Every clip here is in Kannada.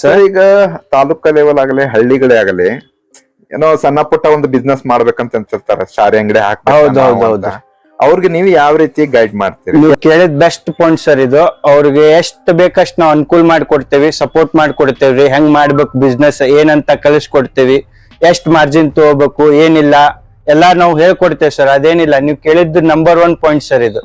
ಸರ್ ಈಗ ತಾಲೂಕ ಲೆವೆಲ್ ಆಗಲಿ ಹಳ್ಳಿಗಳೇ ಆಗಲಿ ಏನೋ ಸಣ್ಣ ಪುಟ್ಟ ಒಂದು ಬಿಸ್ನೆಸ್ ಮಾಡ್ಬೇಕಂತ ಅನ್ಸಿರ್ತಾರ. ಶಾರಿ ಅಂಗಡಿ ಹೌದು. ಅವ್ರಿಗೆ ನೀವು ಯಾವ ರೀತಿ ಗೈಡ್ ಮಾಡ್ತೀರಿ? ನೀವು ಕೇಳಿದ ಬೆಸ್ಟ್ ಪಾಯಿಂಟ್ ಸರ್ ಇದು. ಅವ್ರಿಗೆ ಎಷ್ಟ್ ಬೇಕಷ್ಟು ನಾವು ಅನುಕೂಲ ಮಾಡ್ಕೊಡ್ತೇವಿ ಸಪೋರ್ಟ್ ಮಾಡ್ಕೊಡ್ತೇವ್ರಿ. ಹೆಂಗ್ ಮಾಡ್ಬೇಕು ಬಿಸ್ನೆಸ್ ಏನಂತ ಕಲಿಸ್ಕೊಡ್ತೇವಿ. ಎಷ್ಟ್ ಮಾರ್ಜಿನ್ ತಗೋಬೇಕು ಏನಿಲ್ಲ. ಎಲ್ಲಾ ನಾವು ಹೇಳ್ಕೊಡ್ತೇವೆ ಸರ್ ಅದೇನಿಲ್ಲ. ನೀವು ಕೇಳಿದ್ದು ನಂಬರ್ ಒನ್ ಪಾಯಿಂಟ್ ಸರ್ ಇದು.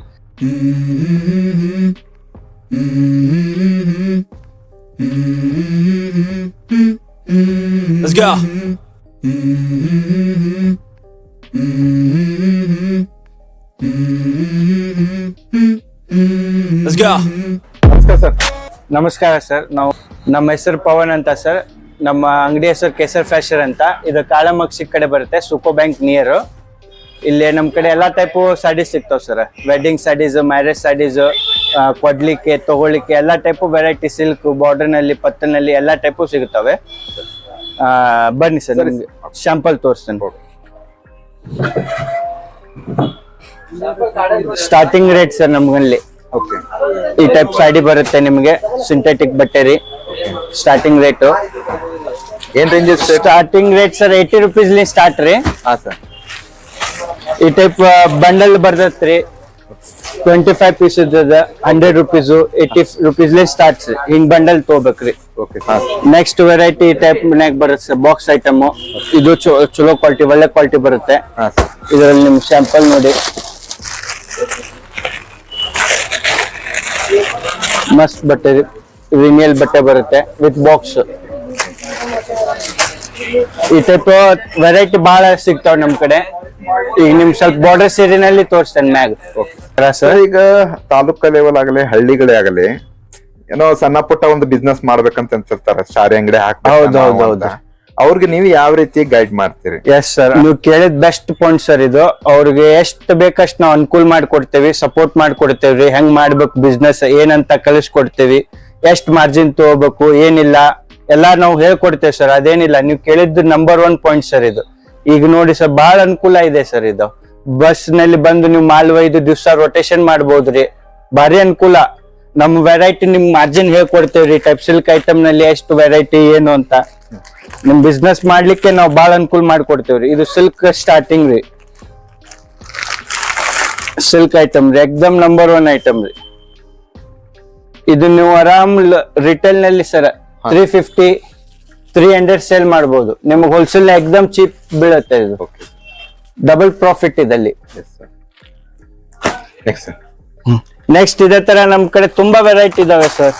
Let's go. Let's go. ನಮಸ್ಕಾರ ಸರ್. ನಮಸ್ಕಾರ ಸರ್. ನಾವು ನಮ್ಮ ಹೆಸರು ಪವನ್ ಅಂತ ಸರ್. ನಮ್ಮ ಅಂಗಡಿ ಹೆಸರು ಕೇಸರ್ ಫ್ಯಾಷನ್ ಅಂತ. ಇದು ಕಾಳಮಕ್ಷಿ ಕಡೆ ಬರುತ್ತೆ. ಸುಕೋ ಬ್ಯಾಂಕ್ ನಿಯರ್ ಇಲ್ಲಿ ನಮ್ಮ ಕಡೆ ಎಲ್ಲಾ ಟೈಪು ಸ್ಯಾಡೀಸ್ ಸಿಗ್ತಾವೆ sir. Wedding saris marriage saris ಕೊಡ್ಲಿಕ್ಕೆ, ತಗೊಳ್ಳಿಕ್ಕೆ ಎಲ್ಲ ಟೈಪು ವೆರೈಟಿ ಸಿಲ್ಕ್ ಬಾರ್ಡರ್ನಲ್ಲಿ ಪತ್ತನಲ್ಲಿ ಎಲ್ಲಾ ಟೈಪು ಸಿಗುತ್ತವೆ ಬನ್ನಿ ಸರ್ ನಿಮ್ಗೆ ಶಾಂಪಲ್ ತೋರಿಸ್ತೇನೆ. ಸ್ಟಾರ್ಟಿಂಗ್ ರೇಟ್ ಸರ್ ನಮ್ಗಲ್ಲಿ. ಓಕೆ. ಈ ಟೈಪ್ ಸಾಡಿ ಬರುತ್ತೆ ನಿಮಗೆ ಸಿಂಥೆಟಿಕ್ ಬಟ್ಟೆ ರೀ. ಸ್ಟಾರ್ಟಿಂಗ್ ರೇಟು ಏನ್ range starting rate sir eighty rupees start ರೀ. ಹಾ ಸರ್. ಈ ಟೈಪ್ ಬಂಡಲ್ ಬರ್ತೈತ್ರಿ twenty five piece ಇದ್ದದ hundred rupees eighty rupees starts ಹಿಂಗ್ ಬಂಡಲ್ ತಗೋಬೇಕ್ರಿ. ನೆಕ್ಸ್ಟ್ ವೆರೈಟಿ ಟೈಪ್ ಮನ್ಯಾಗ ಬರುತ್ತೆ ಬಾಕ್ಸ್ ಐಟಮ್ ಇದು ಚಲೋ ಕ್ವಾಲಿಟಿ ಒಳ್ಳೆ ಕ್ವಾಲಿಟಿ ಬರುತ್ತೆ. ಇದರಲ್ಲಿ ನಿಮ್ ಸ್ಯಾಂಪಲ್ ನೋಡಿ. ಮಸ್ತ್ ಬಟ್ಟೆ ರೀ ರಿನಿಯಲ್ ಬಟ್ಟೆ ಬರುತ್ತೆ ವಿತ್ ಬಾಕ್ಸ್ ಈ ಟೈಪ್ ವೆರೈಟಿ ಬಹಳ ಸಿಗ್ತಾವ ನಮ್ ಕಡೆ. ಈಗ ನಿಮ್ ಸ್ವಲ್ಪ ಬಾರ್ಡರ್ ಸೀರಿನಲ್ಲಿ ತೋರಿಸ್ತೇನೆ ಮ್ಯಾಗ್. ಸರ್ ಈಗ ತಾಲೂಕ ಲೆವೆಲ್ ಆಗಲಿ ಹಳ್ಳಿಗಳೇ ಆಗಲಿ ಏನೋ ಸಣ್ಣ ಪುಟ್ಟ ಒಂದು ಬಿಸ್ನೆಸ್ ಮಾಡ್ಬೇಕಂತ ಅನ್ಸಿರ್ತಾರ. ಶಾರಿ ಅಂಗಡಿ ಹೌದು, ಹೌದು, ಹಾಕ್ಬೇಕು ಹೌದು. ಅವ್ರಿಗೆ ನೀವು ಯಾವ ರೀತಿ ಗೈಡ್ ಮಾಡ್ತೀರಿ? ಎಸ್ ಸರ್ ನೀವು ಕೇಳಿದ ಬೆಸ್ಟ್ ಪಾಯಿಂಟ್ ಸರ್ ಇದು. ಅವ್ರಿಗೆ ಎಷ್ಟು ಬೇಕಷ್ಟು ನಾವು ಅನುಕೂಲ ಮಾಡ್ಕೊಡ್ತೇವಿ ಸಪೋರ್ಟ್ ಮಾಡ್ಕೊಡ್ತೇವ್ರಿ ಹೆಂಗ್ ಮಾಡ್ಬೇಕು ಬಿಸ್ನೆಸ್ ಏನಂತ ಕಲಿಸ್ಕೊಡ್ತೇವಿ ಎಷ್ಟ್ ಮಾರ್ಜಿನ್ ತಗೋಬೇಕು ಏನಿಲ್ಲ. ಎಲ್ಲಾ ನಾವು ಹೇಳ್ಕೊಡ್ತೇವೆ ಸರ್ ಅದೇನಿಲ್ಲ, ನೀವು ಕೇಳಿದ್ದು ನಂಬರ್ ಒನ್ ಪಾಯಿಂಟ್ ಸರ್ ಇದು. ಈಗ ನೋಡಿ ಸರ್ ಬಹಳ ಅನುಕೂಲ ಇದೆ ಸರ್ ಇದು. ಬಸ್ನಲ್ಲಿ ಬಂದು ನೀವು ಮಾಲ್ ಒಯ್ದು ದಿವಸ ರೊಟೇಷನ್ ಮಾಡ್ಬೋದ್ರಿ ಭಾರಿ ಅನುಕೂಲ. ನಮ್ ವೆರೈಟಿ ನಿಮ್ ಮಾರ್ಜಿನ್ ಹೇಳ್ಕೊಡ್ತೇವ್ರಿ ಟೈಪ್ ಸಿಲ್ಕ್ ಐಟಮ್ನಲ್ಲಿ ಎಷ್ಟು ವೆರೈಟಿ ಏನು ಅಂತ. ನಿಮ್ ಬಿಸ್ನೆಸ್ ಮಾಡ್ಲಿಕ್ಕೆ ನಾವು ಬಹಳ ಅನುಕೂಲ ಮಾಡ್ಕೊಡ್ತೇವ್ರಿ ಇದು ಸಿಲ್ಕ್ ಸ್ಟಾರ್ಟಿಂಗ್ ರೀ. ಸಿಲ್ಕ್ ಐಟಮ್ ರೀ, ಎಕ್ದಮ್ ನಂಬರ್ ಒನ್ ಐಟಮ್ ರೀ. ಇದು ನೀವು ಆರಾಮ್ ರಿಟೇಲ್ನಲ್ಲಿ sir three fifty three hundred sale ಮಾಡಬಹುದು ನಿಮ್ಗೆ ಹೋಲ್ಸೇಲ್ ಎಕ್ದಮ್ ಚೀಪ್ ಬೀಳುತ್ತೆ ಇದು. Okay double profit ಇದಲ್ಲಿ yes sir next sir next ಇದೇ ತರ ನಮ್ ಕಡೆ ತುಂಬಾ ವೆರೈಟಿ ಇದಾವೆ ಸರ್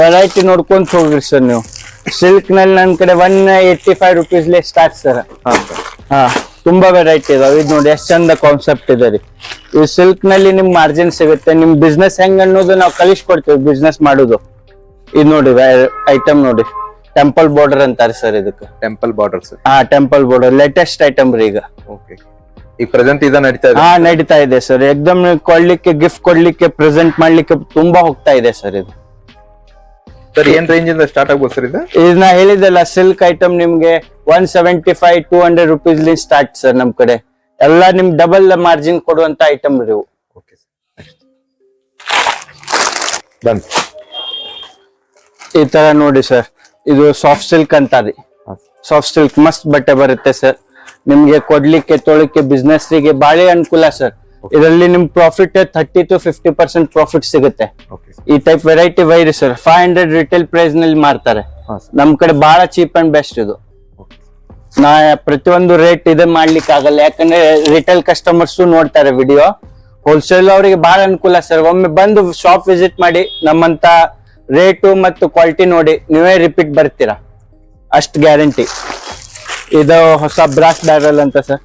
ವೆರೈಟಿ ನೋಡ್ಕೊಂತ ಹೋಗ್ರಿ ಸರ್ ನೀವು. ಸಿಲ್ಕ್ನಲ್ಲಿ ನನ್ ಕಡೆ one eighty five rupees start sir ಹಾ ಸರ್ ಹಾ ತುಂಬಾ ವೆರೈಟಿ ಇದಾವೆ. ಇದು ನೋಡಿ ಎಷ್ಟು ಚಂದ ಕಾನ್ಸೆಪ್ಟ್ ಇದೆ ರೀ. ಈ ಸಿಲ್ಕ್ನಲ್ಲಿ ನಿಮ್ ಮಾರ್ಜಿನ್ ಸಿಗುತ್ತೆ. ನಿಮ್ ಬಿಸ್ನೆಸ್ ಹೆಂಗ್ ಅನ್ನೋದು ನಾವು ಕಲಿಸ್ಕೊಡ್ತೀವಿ ಬಿಸ್ನೆಸ್ ಮಾಡೋದು. ಇದು ನೋಡಿ ಐಟಮ್ ನೋಡಿ. ಟೆಂಪಲ್ ಬಾರ್ಡರ್ ಅಂತಾರೆ ಸರ್ ಇದಕ್ಕೆ. ಟೆಂಪಲ್ ಬಾರ್ಡರ್ಸ್ ಹಾ ಟೆಂಪಲ್ ಬಾರ್ಡರ್ ಲೇಟೆಸ್ಟ್ ಐಟಮ್ ರೀ ಈಗ. ಓಕೆ ಈ ಪ್ರೆಸೆಂಟ್ ಇದ ನಡೀತಾ ಇದೆ? ಹಾ ನಡೀತಾ ಇದೆ ಸರ್ ಎಕ್ದಮ್ ಕೊಡ್ಲಿಕ್ಕೆ ಗಿಫ್ಟ್ ಕೊಡ್ಲಿಕ್ಕೆ ಪ್ರೆಸೆಂಟ್ ಮಾಡ್ಲಿಕ್ಕೆ ತುಂಬಾ ಹೋಗ್ತಾ ಇದೆ ಸರ್ ಇದು. ಸರ್ ಏನ್ ರೇಂಜ್ ಇಂದ ಸ್ಟಾರ್ಟ್ ಆಗ್ಬೋದು ಸರ್ ಇದು? ಇದನ್ನ ಹೇಳಿದಲ್ಲ ಸಿಲ್ಕ್ ಐಟಮ್ ನಿಮ್ಗೆ one seventy five two hundred rupees start sir ನಮ್ ಕಡೆ. ಎಲ್ಲ ನಿಮ್ ಡಬಲ್ ಮಾರ್ಜಿನ್ ಕೊಡುವಂತ ಐಟಮ್ ರೀ ಇವು. ಓಕೆ ಡನ್ ಈ ತರ ನೋಡಿ ಸರ್ ಇದು ಸಾಫ್ಟ್ ಸಿಲ್ಕ್ ಅಂತ ರೀ ಸಾಫ್ಟ್ ಸಿಲ್ಕ್ ಮಸ್ತ್ ಬಟ್ಟೆ ಬರುತ್ತೆ ಸರ್ ನಿಮ್ಗೆ ಕೊಡ್ಲಿಕ್ಕೆ ತೊಳಿಕ್ಕೆ ಬಿಸ್ನೆಸ್ಗೆ ಬಾಳೆ ಅನುಕೂಲ ಸರ್ ಇದರಲ್ಲಿ ನಿಮ್ profit thirty to fifty percent profit ಸಿಗುತ್ತೆ. ಈ ಟೈಪ್ ವೆರೈಟಿ ವೈರಿ ಸರ್ ಫೈವ್ ಹಂಡ್ರೆಡ್ ರಿಟೇಲ್ ಪ್ರೈಸ್ನಲ್ಲಿ ಮಾರ್ತಾರೆ. ನಮ್ ಕಡೆ ಬಹಳ ಚೀಪ್ ಅಂಡ್ ಬೆಸ್ಟ್ ಇದು. ನಾ ಪ್ರತಿಯೊಂದು ರೇಟ್ ಇದೆ ಮಾಡ್ಲಿಕ್ಕೆ ಆಗಲ್ಲ. ಯಾಕಂದ್ರೆ ರಿಟೇಲ್ ಕಸ್ಟಮರ್ಸ್ ನೋಡ್ತಾರೆ ವಿಡಿಯೋ ಹೋಲ್ಸೇಲ್ ಅವರಿಗೆ ಬಹಳ ಅನುಕೂಲ ಸರ್ ಒಮ್ಮೆ ಬಂದು ಶಾಪ್ ವಿಸಿಟ್ ಮಾಡಿ ನಮ್ಮಂತ ರೇಟು ಮತ್ತು ಕ್ವಾಲಿಟಿ ನೋಡಿ ನೀವೇ ರಿಪೀಟ್ ಬರ್ತೀರಾ? ಅಷ್ಟು ಗ್ಯಾರಂಟಿ ಇದು ಹೊಸ ಬ್ರಾಸ್ ಬ್ಯಾರಲ್ ಅಂತ ಸರ್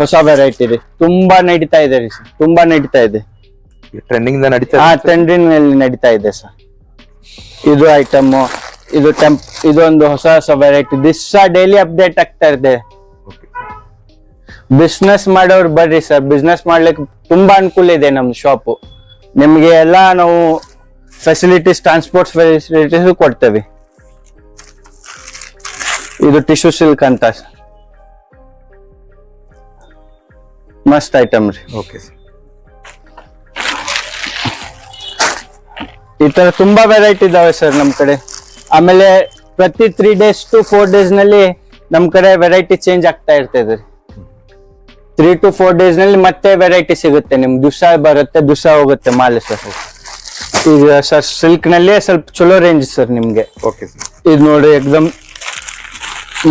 ಹೊಸ ವೆರೈಟಿ ರೀ ತುಂಬಾ ನಡೀತಾ ಇದೆ ರೀ ಸರ್ ತುಂಬಾ ನಡೀತಾ ಇದೆ. ಟ್ರೆಂಡಿಂಗ್ ನಡೀತಾ ಹಾ ಟ್ರೆಂಡಿನಲ್ಲಿ ನಡೀತಾ ಇದೆ ಸರ್ ಇದು ಐಟಮ್ ಇದು ಟೆಂಪ್ ಇದೊಂದು ಹೊಸ ಹೊಸ ವೆರೈಟಿ ದಿಸ್ ಡೈಲಿ ಅಪ್ಡೇಟ್ ಆಗ್ತಾ ಇದೆ. ಬಿಸ್ನೆಸ್ ಮಾಡೋರು ಬರ್ರಿ ಸರ್ ಬಿಸ್ನೆಸ್ ಮಾಡ್ಲಿಕ್ಕೆ ತುಂಬಾ ಅನುಕೂಲ ಇದೆ ನಮ್ದು ಶಾಪು ನಿಮ್ಗೆ ಎಲ್ಲ ನಾವು ಫೆಸಿಲಿಟೀಸ್ ಟ್ರಾನ್ಸ್ಪೋರ್ಟ್ ಫೆಸಿಲಿಟೀಸ್ ಕೊಡ್ತೇವೆ. ಇದು ಟಿಶ್ಯೂ ಸಿಲ್ಕ್ ಅಂತ. ಮಸ್ಟ್ ಮಸ್ತ್ ಐಟಮ್ ರೀ. ಓಕೆ ಸರ್ ಈ ತರ ತುಂಬಾ ವೆರೈಟಿ ಇದಾವೆ ಸರ್ ನಮ್ ಕಡೆ. ಆಮೇಲೆ ಪ್ರತಿ ತ್ರೀ ಡೇಸ್ ಟು ಫೋರ್ ಡೇಸ್ನಲ್ಲಿ ನಮ್ ಕಡೆ ವೆರೈಟಿ ಚೇಂಜ್ ಆಗ್ತಾ ಇರ್ತದೆ ತ್ರೀ ಟು ಫೋರ್ ಡೇಸ್ನಲ್ಲಿ ಮತ್ತೆ ವೆರೈಟಿ ಸಿಗುತ್ತೆ. ನಿಮ್ಗೆ ದಿವಸ ಬರುತ್ತೆ ದಿವಸ ಹೋಗುತ್ತೆ ಮಾಲೆ ಸರ್ ಈಗ ಸರ್ ಸಿಲ್ಕ್ನಲ್ಲಿ ಸ್ವಲ್ಪ ಚಲೋ ರೇಂಜ್ ಸರ್ ನಿಮ್ಗೆ. ಓಕೆ ಸರ್ ಇದು ನೋಡಿ ಎಕ್ದಮ್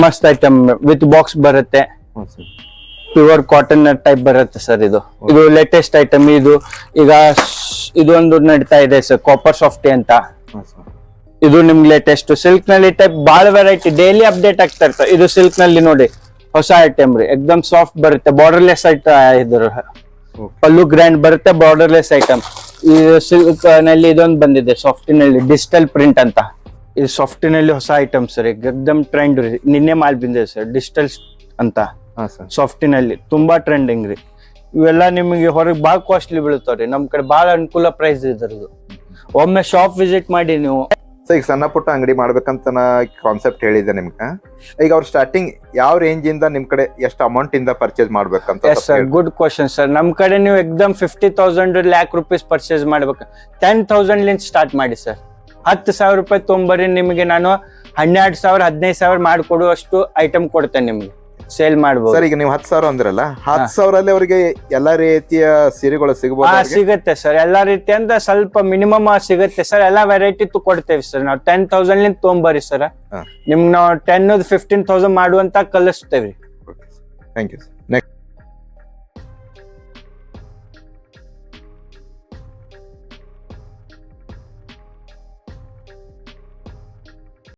ಮಸ್ತ್ ಐಟಮ್ ವಿತ್ ಬಾಕ್ಸ್ ಬರುತ್ತೆ. ಪ್ಯೂರ್ ಕಾಟನ್ ಟೈಪ್ ಬರುತ್ತೆ ಸರ್ ಇದು. ಇದು ಲೇಟೆಸ್ಟ್ ಐಟಮ್ ಇದು. ಈಗ ಇದೊಂದು ನಡೀತಾ ಇದೆ ಸರ್ ಕಾಪರ್ ಸಾಫ್ಟಿ ಅಂತ. ಇದು ನಿಮ್ಗೆ ಲೇಟೆಸ್ಟ್ ಸಿಲ್ಕ್ನಲ್ಲಿ ಟೈಪ್ ಬಾಳ ವೆರೈಟಿ ಡೈಲಿ ಅಪ್ಡೇಟ್ ಆಗ್ತಾ ಇರ್ತಾರೆ ಇದು ಸಿಲ್ಕ್ನಲ್ಲಿ ನೋಡಿ. ಹೊಸ ಐಟಮ್ ರೀ. ಎಕ್ದಮ್ ಸಾಫ್ಟ್ ಬರುತ್ತೆ. ಬಾರ್ಡರ್ಲೆಸ್ ಐಟಮ್ ಇದ್ರ ಪಲ್ಲು ಗ್ರ್ಯಾಂಡ್ ಬರುತ್ತೆ ಬಾರ್ಡರ್ಲೆಸ್ ಐಟಮ್ ಈ ಸಿಲ್ಕ್ನಲ್ಲಿ ಇದೊಂದು ಬಂದಿದೆ ಸಾಫ್ಟಿನಲ್ಲಿ ಡಿಜಿಟಲ್ ಪ್ರಿಂಟ್ ಅಂತ. ಇದು ಸಾಫ್ಟಿನಲ್ಲಿ ಹೊಸ ಐಟಮ್ ಸರ್ ಎಕ್ದಮ್ ಟ್ರೆಂಡ್ ರೀ. ನಿನ್ನೆ ಮಾಲ್ ಬಂದಿದೆ ಸರ್ ಡಿಜಿಟಲ್ ಅಂತ. ಹಾಂ ಸರ್. ಸಾಫ್ಟಿನಲ್ಲಿ ತುಂಬಾ ಟ್ರೆಂಡಿಂಗ್ ರೀ. ಇವೆಲ್ಲ ನಿಮಗೆ ಹೊರಗೆ ಭಾಳ ಕಾಸ್ಟ್ಲಿ ಬೀಳುತ್ತಾವ್ರಿ ನಮ್ ಕಡೆ ಭಾಳ ಅನುಕೂಲ ಪ್ರೈಸ್ ಇದ್ರದ್ದು. ಒಮ್ಮೆ ಶಾಪ್ ವಿಸಿಟ್ ಮಾಡಿ ನೀವು. ಸೊ ಈಗ ಸಣ್ಣ ಪುಟ್ಟ ಅಂಗಡಿ ಮಾಡ್ಬೇಕಂತ ನಾ ಕಾನ್ಸೆಪ್ಟ್ ಹೇಳಿದೆ ನಿಮ್ಗೆ. ಈಗ ಅವ್ರು ಸ್ಟಾರ್ಟಿಂಗ್ ಯಾವ ರೇಂಜ್ ಇಂದ ನಿಮ್ ಕಡೆ ಎಷ್ಟು ಅಮೌಂಟ್ ಇಂದ ಪರ್ಚೇಸ್ ಮಾಡ್ಬೇಕಂತ yes sir good question sir ನಮ್ ಕಡೆ ನೀವು ಎಕ್ದಮ್ fifty thousand lakh rupees purchase ಮಾಡ್ಬೇಕು. ಟೆನ್ ತೌಸಂಡ್ ಲಿಂದ ಸ್ಟಾರ್ಟ್ ಮಾಡಿ ಸರ್ ಹತ್ತು ಸಾವಿರ ರೂಪಾಯಿ ತೊಂಬರಿ ನಿಮಗೆ ನಾನು ಹನ್ನೆರಡು ಸಾವಿರ ಹದಿನೈದು ಸಾವಿರ ಮಾಡಿಕೊಡುವಷ್ಟು ಐಟಮ್ ಕೊಡ್ತೇನೆ ನಿಮ್ಗೆ. ಸೇಲ್ ಮಾಡ್ಬೋದು. ಸರ್ ಈಗ ನೀವು ಹತ್ತು ಸಾವಿರ ಅಂದ್ರಲ್ಲ ಹತ್ತು ಸಾವಿರಲ್ಲಿ ಅವರಿಗೆ ಎಲ್ಲಾ ರೀತಿಯ ಸೀರೆಗಳು ಹಾ ಸಿಗಬಹುದು ಸಿಗುತ್ತೆ ಸರ್. ಎಲ್ಲಾ ಅಂತ ಸ್ವಲ್ಪ ಮಿನಿಮಮ್ ಸಿಗುತ್ತೆ ಸರ್. ಎಲ್ಲಾ ವೆರೈಟಿ ಕೊಡ್ತೇವೆ ಸರ್. ನಾವು ಟೆನ್ ತೌಸಂಡ್ ಲಿಂದ ತೊಗೊಂಬರಿ ಸರ್. ನಿಮ್ಗೆ ನಾವು ಟೆನ್ ಫಿಫ್ಟೀನ್ ತೌಸಂಡ್ ಮಾಡುವಂತ ಕಲಿಸ್ತೇವೆ. Thank you